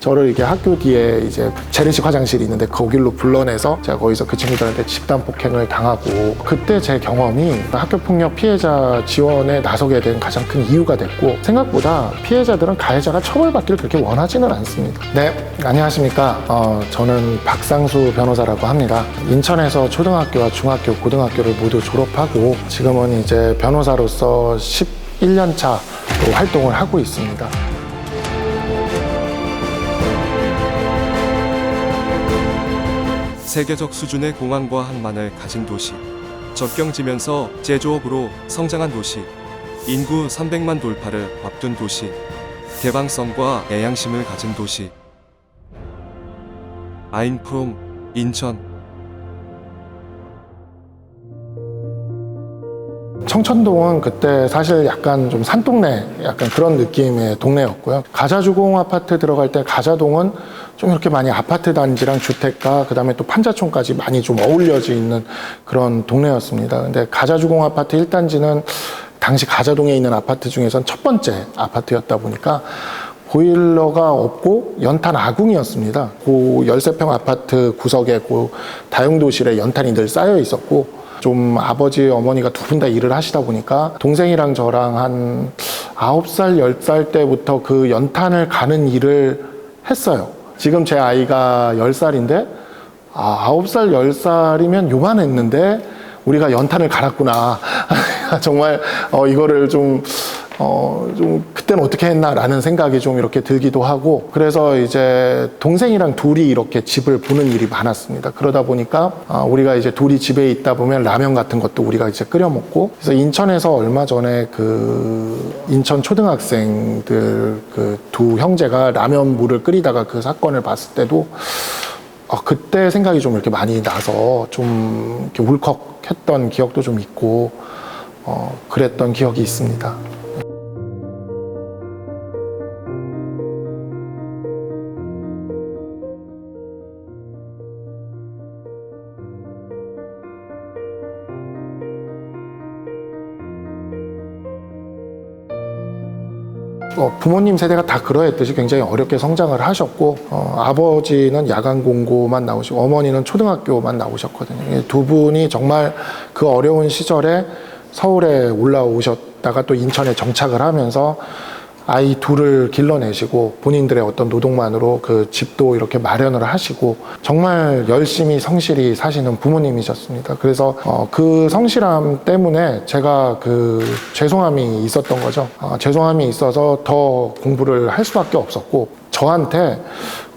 저를 이렇게 학교 뒤에 이제 재래식 화장실이 있는데 거길로 불러내서 제가 거기서 그 친구들한테 집단 폭행을 당하고 그때 제 경험이 학교 폭력 피해자 지원에 나서게 된 가장 큰 이유가 됐고 생각보다 피해자들은 가해자가 처벌받기를 그렇게 원하지는 않습니다. 네, 안녕하십니까. 어, 저는 박상수 변호사라고 합니다. 인천에서 초등학교와 중학교, 고등학교를 모두 졸업하고 지금은 이제 변호사로서 11년 차 활동을 하고 있습니다. 세계적 수준의 공항과 항만을 가진 도시. 접경지면서 제조업으로 성장한 도시. 인구 300만 돌파를 앞둔 도시. 개방성과 애양심을 가진 도시. 아인프롬 인천 청천동은 그때 사실 약간 좀 산동네 약간 그런 느낌의 동네였고요. 가자주공 아파트 들어갈 때 가자동은 좀 이렇게 많이 아파트 단지랑 주택가 그다음에 또 판자촌까지 많이 좀 어울려져 있는 그런 동네였습니다. 근데 가자주공 아파트 1단지는 당시 가자동에 있는 아파트 중에선 첫 번째 아파트였다 보니까 보일러가 없고 연탄 아궁이었습니다. 그 열세평 아파트 구석에 그 다용도실에 연탄이 늘 쌓여 있었고 좀 아버지 어머니가 두 분 다 일을 하시다 보니까 동생이랑 저랑 한 아홉 살열살 때부터 그 연탄을 가는 일을 했어요. 지금 제 아이가 열살인데 아, 아홉 살열 살이면 요만했는데 우리가 연탄을 갈았구나. 정말 어, 이거를 좀 어, 좀, 그때는 어떻게 했나라는 생각이 좀 이렇게 들기도 하고, 그래서 이제 동생이랑 둘이 이렇게 집을 보는 일이 많았습니다. 그러다 보니까, 아, 우리가 이제 둘이 집에 있다 보면 라면 같은 것도 우리가 이제 끓여 먹고, 그래서 인천에서 얼마 전에 그, 인천 초등학생들 그 두 형제가 라면 물을 끓이다가 그 사건을 봤을 때도, 어, 그때 생각이 좀 이렇게 많이 나서 좀 이렇게 울컥했던 기억도 좀 있고, 어, 그랬던 기억이 있습니다. 어, 부모님 세대가 다 그러했듯이 굉장히 어렵게 성장을 하셨고 어, 아버지는 야간 공고만 나오시고 어머니는 초등학교만 나오셨거든요. 이두 분이 정말 그 어려운 시절에 서울에 올라오셨다가 또 인천에 정착을 하면서 아이 둘을 길러내시고 본인들의 어떤 노동만으로 그 집도 이렇게 마련을 하시고 정말 열심히 성실히 사시는 부모님이셨습니다. 그래서 어, 그 성실함 때문에 제가 그 죄송함이 있었던 거죠. 어, 죄송함이 있어서 더 공부를 할 수밖에 없었고 저한테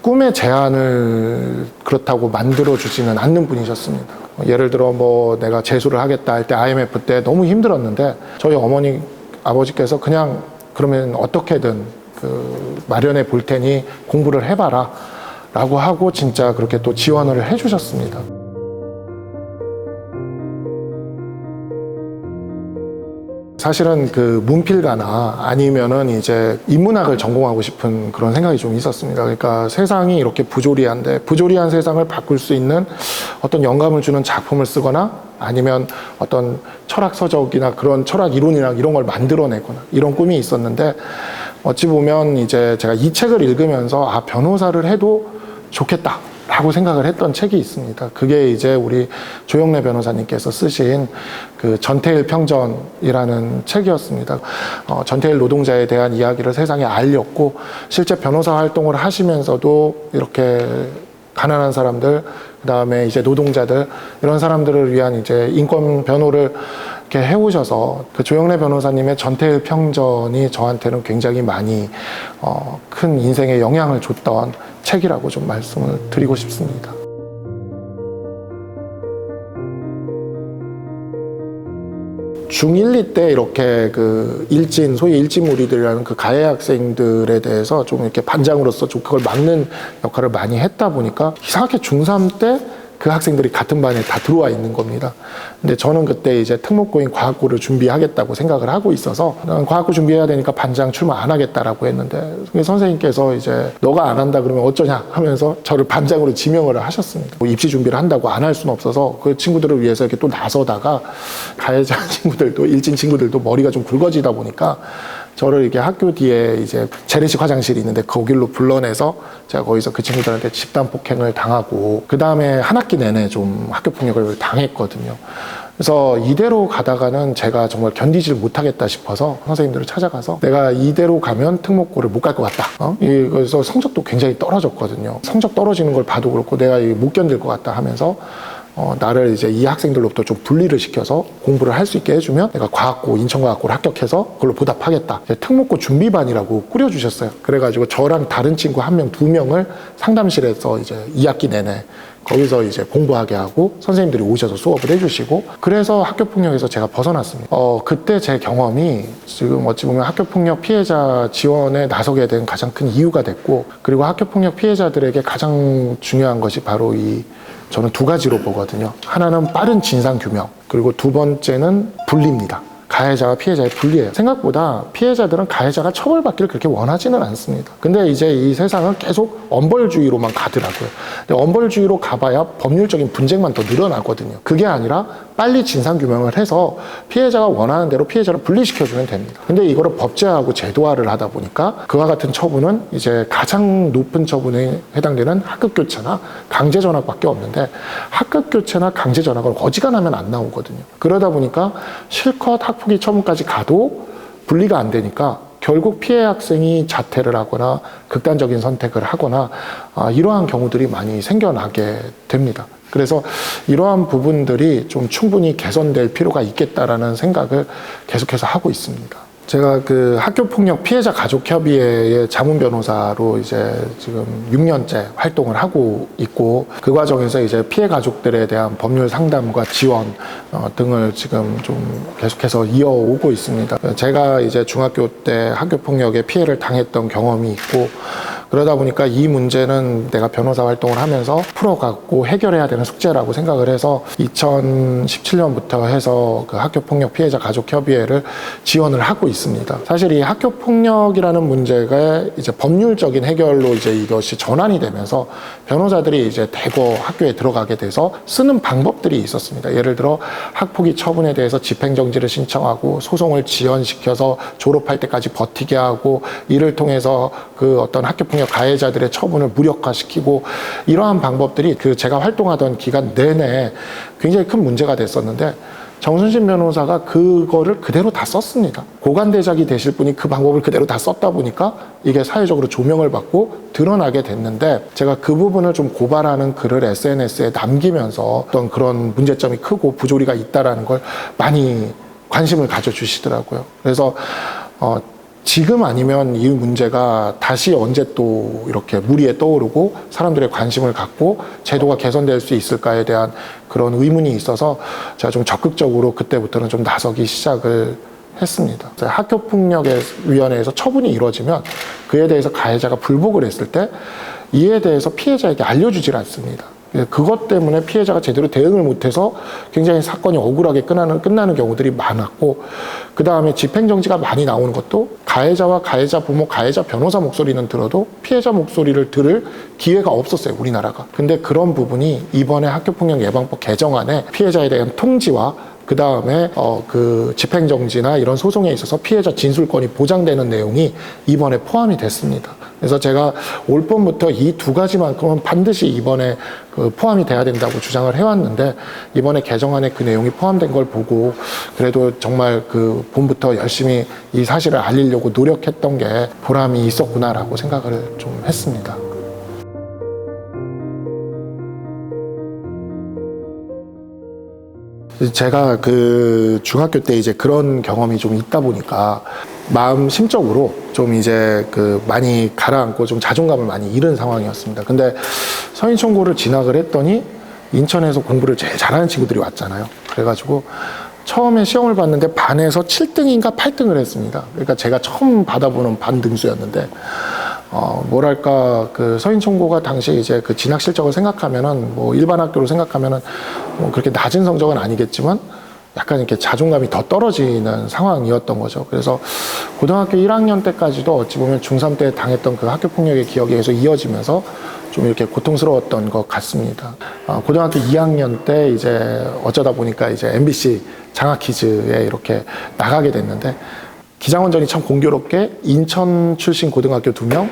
꿈의 제안을 그렇다고 만들어 주지는 않는 분이셨습니다. 어, 예를 들어 뭐 내가 재수를 하겠다 할 때 IMF 때 너무 힘들었는데 저희 어머니 아버지께서 그냥 그러면 어떻게든 그 마련해 볼 테니 공부를 해봐라 라고 하고 진짜 그렇게 또 지원을 해주셨습니다. 사실은 그 문필가나 아니면은 이제 인문학을 전공하고 싶은 그런 생각이 좀 있었습니다. 그러니까 세상이 이렇게 부조리한데 부조리한 세상을 바꿀 수 있는 어떤 영감을 주는 작품을 쓰거나 아니면 어떤 철학 서적이나 그런 철학 이론이나 이런 걸 만들어내거나 이런 꿈이 있었는데 어찌 보면 이제 제가 이 책을 읽으면서 아 변호사를 해도 좋겠다. 라고 생각을 했던 책이 있습니다. 그게 이제 우리 조영래 변호사님께서 쓰신 그 전태일 평전이라는 책이었습니다. 어, 전태일 노동자에 대한 이야기를 세상에 알렸고 실제 변호사 활동을 하시면서도 이렇게 가난한 사람들, 그 다음에 이제 노동자들 이런 사람들을 위한 이제 인권 변호를 이렇게 해오셔서 그 조영래 변호사님의 전태일 평전이 저한테는 굉장히 많이 어, 큰 인생에 영향을 줬던 책이라고 좀 말씀을 드리고 싶습니다. 중1, 2때 이렇게 그 일진, 소위 일진무리들이라는 그 가해 학생들에 대해서 좀 이렇게 반장으로서 좀 그걸 막는 역할을 많이 했다 보니까 이상하게 중3 때 그 학생들이 같은 반에 다 들어와 있는 겁니다. 근데 저는 그때 이제 특목고인 과학고를 준비하겠다고 생각을 하고 있어서 난 과학고 준비해야 되니까 반장 출마 안 하겠다라고 했는데 선생님께서 이제 너가 안 한다 그러면 어쩌냐 하면서 저를 반장으로 지명을 하셨습니다. 뭐 입시 준비를 한다고 안 할 수는 없어서 그 친구들을 위해서 이렇게 또 나서다가 가해자 친구들도 일진 친구들도 머리가 좀 굵어지다 보니까 저를 이게 학교 뒤에 이제 재래식 화장실이 있는데 거길로 불러내서 제가 거기서 그 친구들한테 집단 폭행을 당하고 그 다음에 한 학기 내내 좀 학교 폭력을 당했거든요. 그래서 이대로 가다가는 제가 정말 견디질 못하겠다 싶어서 선생님들을 찾아가서 내가 이대로 가면 특목고를 못 갈 것 같다. 어? 이- 그래서 성적도 굉장히 떨어졌거든요. 성적 떨어지는 걸 봐도 그렇고 내가 이못 견딜 것 같다 하면서 어, 나를 이제 이 학생들로부터 좀 분리를 시켜서 공부를 할 수 있게 해주면 내가 과학고, 인천과학고를 합격해서 그걸로 보답하겠다. 특목고 준비반이라고 꾸려주셨어요. 그래가지고 저랑 다른 친구 한 명, 두 명을 상담실에서 이제 2학기 내내 거기서 이제 공부하게 하고 선생님들이 오셔서 수업을 해주시고 그래서 학교 폭력에서 제가 벗어났습니다. 어 그때 제 경험이 지금 어찌 보면 학교 폭력 피해자 지원에 나서게 된 가장 큰 이유가 됐고 그리고 학교 폭력 피해자들에게 가장 중요한 것이 바로 이 저는 두 가지로 보거든요. 하나는 빠른 진상 규명 그리고 두 번째는 분리입니다. 가해자와 피해자의 분리예요. 생각보다 피해자들은 가해자가 처벌받기를 그렇게 원하지는 않습니다. 근데 이제 이 세상은 계속 엄벌주의로만 가더라고요. 근데 엄벌주의로 가봐야 법률적인 분쟁만 더 늘어나거든요. 그게 아니라 빨리 진상규명을 해서 피해자가 원하는 대로 피해자를 분리시켜주면 됩니다. 근데 이거를 법제화하고 제도화를 하다 보니까 그와 같은 처분은 이제 가장 높은 처분에 해당되는 학급교체나 강제전학밖에 없는데 학급교체나 강제전학은 어지간하면 안 나오거든요. 그러다 보니까 실컷 학폭위 처분까지 가도 분리가 안 되니까 결국 피해 학생이 자퇴를 하거나 극단적인 선택을 하거나 아, 이러한 경우들이 많이 생겨나게 됩니다. 그래서 이러한 부분들이 좀 충분히 개선될 필요가 있겠다라는 생각을 계속해서 하고 있습니다. 제가 그 학교 폭력 피해자 가족 협의회의 자문 변호사로 이제 지금 6년째 활동을 하고 있고 그 과정에서 이제 피해 가족들에 대한 법률 상담과 지원 어, 등을 지금 좀 계속해서 이어오고 있습니다. 제가 이제 중학교 때 학교 폭력에 피해를 당했던 경험이 있고 그러다 보니까 이 문제는 내가 변호사 활동을 하면서 풀어갖고 해결해야 되는 숙제라고 생각을 해서 2017년부터 해서 그 학교 폭력 피해자 가족 협의회를 지원을 하고 있습니다. 사실 이 학교 폭력이라는 문제가 이제 법률적인 해결로 이제 이것이 전환이 되면서 변호사들이 이제 대거 학교에 들어가게 돼서 쓰는 방법들이 있었습니다. 예를 들어 학폭위 처분에 대해서 집행정지를 신청하고 소송을 지연시켜서 졸업할 때까지 버티게 하고 이를 통해서 그 어떤 학교폭력 가해자들의 처분을 무력화시키고 이러한 방법들이 그 제가 활동하던 기간 내내 굉장히 큰 문제가 됐었는데 정순신 변호사가 그거를 그대로 다 썼습니다. 고관대작이 되실 분이 그 방법을 그대로 다 썼다 보니까 이게 사회적으로 조명을 받고 드러나게 됐는데 제가 그 부분을 좀 고발하는 글을 SNS에 남기면서 어떤 그런 문제점이 크고 부조리가 있다라는 걸 많이 관심을 가져주시더라고요. 그래서 어, 지금 아니면 이 문제가 다시 언제 또 이렇게 무리에 떠오르고 사람들의 관심을 갖고 제도가 개선될 수 있을까에 대한 그런 의문이 있어서 제가 좀 적극적으로 그때부터는 좀 나서기 시작을 했습니다. 학교 폭력위원회에서 처분이 이루어지면 그에 대해서 가해자가 불복을 했을 때 이에 대해서 피해자에게 알려주질 않습니다. 예, 그것 때문에 피해자가 제대로 대응을 못해서 굉장히 사건이 억울하게 끝나는, 끝나는 경우들이 많았고, 그 다음에 집행정지가 많이 나오는 것도 가해자와 가해자 부모, 가해자 변호사 목소리는 들어도 피해자 목소리를 들을 기회가 없었어요, 우리나라가. 근데 그런 부분이 이번에 학교폭력 예방법 개정안에 피해자에 대한 통지와 그 다음에 어 그 집행정지나 이런 소송에 있어서 피해자 진술권이 보장되는 내용이 이번에 포함이 됐습니다. 그래서 제가 올 봄부터 이 두 가지만큼은 반드시 이번에 그 포함이 돼야 된다고 주장을 해왔는데 이번에 개정안에 그 내용이 포함된 걸 보고 그래도 정말 그 봄부터 열심히 이 사실을 알리려고 노력했던 게 보람이 있었구나라고 생각을 좀 했습니다. 제가 그 중학교 때 이제 그런 경험이 좀 있다 보니까 마음 심적으로 좀 이제 그 많이 가라앉고 좀 자존감을 많이 잃은 상황이었습니다. 근데 서인총고를 진학을 했더니 인천에서 공부를 제일 잘하는 친구들이 왔잖아요. 그래가지고 처음에 시험을 봤는데 반에서 7등인가 8등을 했습니다. 그러니까 제가 처음 받아보는 반 등수였는데 어, 뭐랄까, 그 서인총고가 당시 이제 그 진학 실적을 생각하면은 뭐 일반 학교로 생각하면은 뭐 그렇게 낮은 성적은 아니겠지만 약간 이렇게 자존감이 더 떨어지는 상황이었던 거죠. 그래서 고등학교 1학년 때까지도 어찌 보면 중3 때 당했던 그 학교 폭력의 기억이 계속 이어지면서 좀 이렇게 고통스러웠던 것 같습니다. 어, 고등학교 2학년 때 이제 어쩌다 보니까 이제 MBC 장학 퀴즈에 이렇게 나가게 됐는데 기장원전이 참 공교롭게 인천 출신 고등학교 두 명,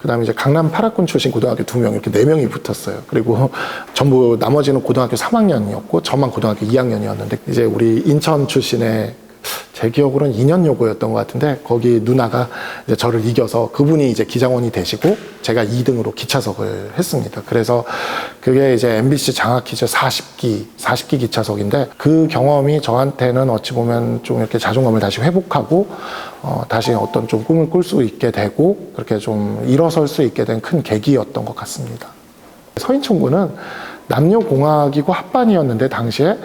그다음에 이제 강남 파라군 출신 고등학교 두 명 이렇게 네 명이 붙었어요. 그리고 전부 나머지는 고등학교 3학년이었고 저만 고등학교 2학년이었는데 이제 우리 인천 출신의 제 기억으로는 2년 요고였던 것 같은데 거기 누나가 이제 저를 이겨서 그분이 이제 기장원이 되시고 제가 2등으로 기차석을 했습니다. 그래서 그게 이제 MBC 장학 퀴즈 40기 40기 기차석인데 그 경험이 저한테는 어찌 보면 좀 이렇게 자존감을 다시 회복하고 어, 다시 어떤 좀 꿈을 꿀 수 있게 되고 그렇게 좀 일어설 수 있게 된 큰 계기였던 것 같습니다. 서인총구는 남녀공학이고 합반이었는데 당시에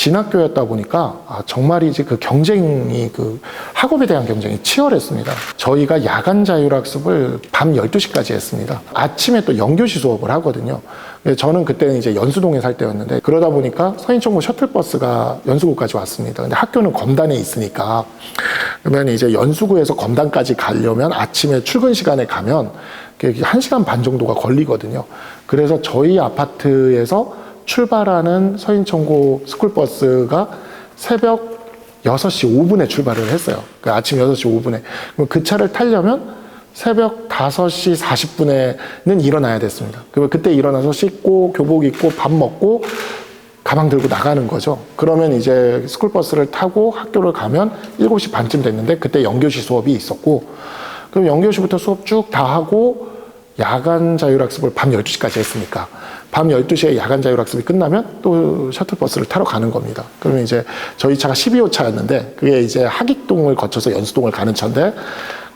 진학교였다 보니까 아, 정말이지 그 경쟁이 그 학업에 대한 경쟁이 치열했습니다. 저희가 야간 자율학습을 밤 12시까지 했습니다. 아침에 또 연교시 수업을 하거든요. 저는 그때는 이제 연수동에 살 때였는데 그러다 보니까 서인총구 셔틀버스가 연수구까지 왔습니다. 근데 학교는 검단에 있으니까 그러면 이제 연수구에서 검단까지 가려면 아침에 출근 시간에 가면 그게 한 시간 반 정도가 걸리거든요. 그래서 저희 아파트에서 출발하는 서인청고 스쿨버스가 새벽 6시 5분에 출발을 했어요. 그 아침 6시 5분에. 그럼 그 차를 타려면 새벽 5시 40분에는 일어나야 됐습니다. 그리고 그때 일어나서 씻고 교복 입고 밥 먹고 가방 들고 나가는 거죠. 그러면 이제 스쿨버스를 타고 학교를 가면 7시 반쯤 됐는데 그때 연교시 수업이 있었고 그럼 연교시부터 수업 쭉 다 하고 야간 자율학습을 밤 12시까지 했으니까 밤 12시에 야간 자율학습이 끝나면 또 셔틀버스를 타러 가는 겁니다. 그러면 이제 저희 차가 12호 차였는데 그게 이제 하익동을 거쳐서 연수동을 가는 차인데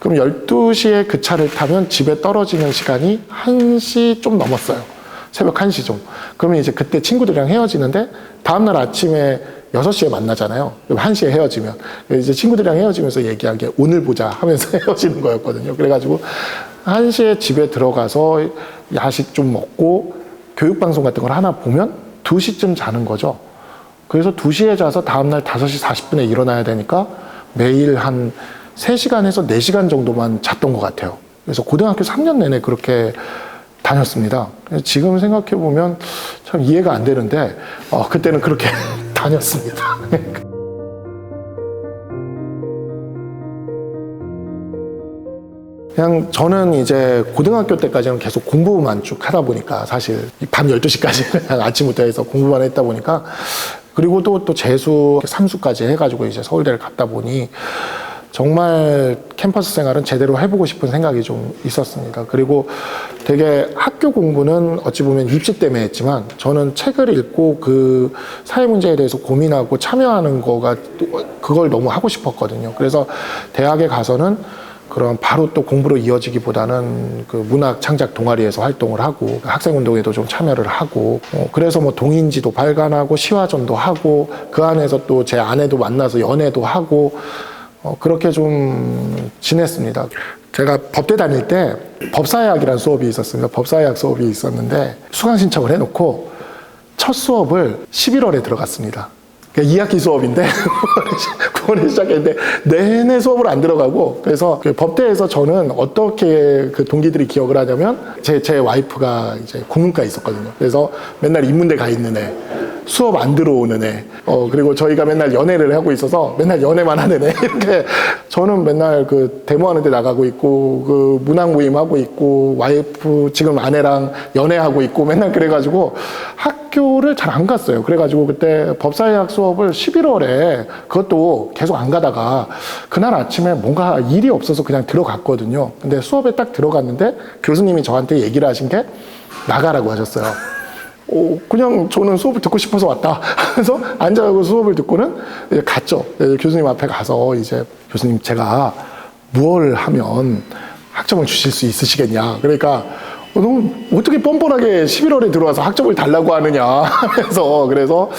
그럼 12시에 그 차를 타면 집에 떨어지는 시간이 1시 좀 넘었어요. 새벽 1시 좀. 그러면 이제 그때 친구들이랑 헤어지는데 다음날 아침에 6시에 만나잖아요. 그럼 1시에 헤어지면. 이제 친구들이랑 헤어지면서 얘기한 게 오늘 보자 하면서 헤어지는 거였거든요. 그래가지고 1시에 집에 들어가서 야식 좀 먹고 교육방송 같은 걸 하나 보면 2시쯤 자는 거죠. 그래서 2시에 자서 다음날 5시 40분에 일어나야 되니까 매일 한 3시간에서 4시간 정도만 잤던 것 같아요. 그래서 고등학교 3년 내내 그렇게 다녔습니다. 지금 생각해보면 참 이해가 안 되는데, 어, 그때는 그렇게 다녔습니다. 그냥 저는 이제 고등학교 때까지는 계속 공부만 쭉 하다 보니까 사실 밤 12시까지 아침부터 해서 공부만 했다 보니까 그리고 또, 또 재수, 삼수까지 해가지고 이제 서울대를 갔다 보니 정말 캠퍼스 생활은 제대로 해보고 싶은 생각이 좀 있었습니다. 그리고 되게 학교 공부는 어찌 보면 입시 때문에 했지만 저는 책을 읽고 그 사회 문제에 대해서 고민하고 참여하는 거가 또 그걸 너무 하고 싶었거든요. 그래서 대학에 가서는 그런 바로 또 공부로 이어지기보다는 그 문학 창작 동아리에서 활동을 하고 학생 운동에도 좀 참여를 하고 어, 그래서 뭐 동인지도 발간하고 시화전도 하고 그 안에서 또 제 아내도 만나서 연애도 하고 어, 그렇게 좀 지냈습니다. 제가 법대 다닐 때 법사학이라는 수업이 있었습니다. 법사학 수업이 있었는데 수강 신청을 해놓고 첫 수업을 11월에 들어갔습니다. 2학기 수업인데 9월에 시작했는데 내내 수업을 안 들어가고 그래서 그 법대에서 저는 어떻게 그 동기들이 기억을 하냐면 제, 제 와이프가 이제 국문과에 있었거든요. 그래서 맨날 인문대 가 있는 애 수업 안 들어오는 애, 어, 그리고 저희가 맨날 연애를 하고 있어서 맨날 연애만 하는 애, 이렇게. 저는 맨날 그 데모하는 데 나가고 있고, 그 문학 모임 하고 있고, 와이프 지금 아내랑 연애하고 있고, 맨날 그래가지고 학교를 잘 안 갔어요. 그래가지고 그때 법사학 수업을 11월에 그것도 계속 안 가다가 그날 아침에 뭔가 일이 없어서 그냥 들어갔거든요. 근데 수업에 딱 들어갔는데 교수님이 저한테 얘기를 하신 게 나가라고 하셨어요. 어, 그냥 저는 수업을 듣고 싶어서 왔다. 그래서 앉아가고 수업을 듣고는 이제 갔죠. 네, 교수님 앞에 가서 이제 교수님 제가 무엇을 하면 학점을 주실 수 있으시겠냐. 그러니까 어, 너무 어떻게 뻔뻔하게 11월에 들어와서 학점을 달라고 하느냐 하면서 그래서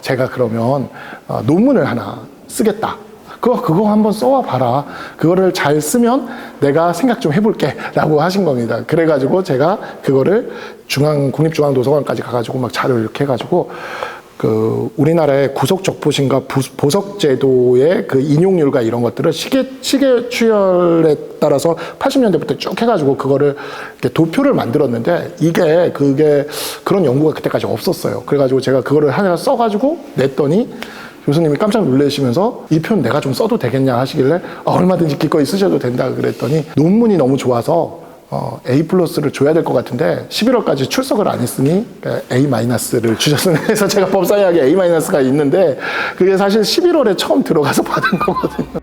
제가 그러면 어, 논문을 하나 쓰겠다. 그거 그거 한번 써와 봐라. 그거를 잘 쓰면 내가 생각 좀 해볼게라고 하신 겁니다. 그래가지고 제가 그거를 중앙 국립중앙도서관까지 가가지고 막 자료를 이렇게 해가지고 그 우리나라의 구속 적부심과 부- 보석 제도의 그 인용률과 이런 것들을 시계 시계 추열에 따라서 80년대부터 쭉 해가지고 그거를 도표를 만들었는데 이게 그게 그런 연구가 그때까지 없었어요. 그래가지고 제가 그거를 하나 써가지고 냈더니 교수님이 깜짝 놀라시면서 이편 내가 좀 써도 되겠냐 하시길래 아, 얼마든지 기꺼이 쓰셔도 된다 그랬더니 논문이 너무 좋아서 어, A 플러스를 줘야 될 것 같은데 11월까지 출석을 안 했으니 A 마이너스를 주셨으면 해서 제가 법사위학에 A 마이너스가 있는데 그게 사실 11월에 처음 들어가서 받은 거거든요.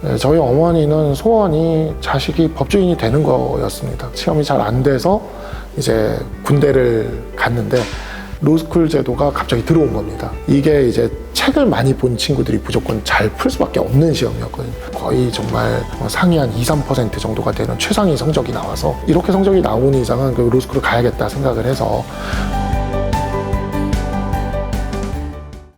네, 저희 어머니는 소원이 자식이 법조인이 되는 거였습니다. 시험이 잘 안 돼서 이제 군대를 갔는데 로스쿨 제도가 갑자기 들어온 겁니다. 이게 이제 책을 많이 본 친구들이 무조건 잘 풀 수밖에 없는 시험이었거든요. 거의 정말 상위 한 2, 3% 정도가 되는 최상위 성적이 나와서 이렇게 성적이 나오는 이상은 그 로스쿨을 가야겠다 생각을 해서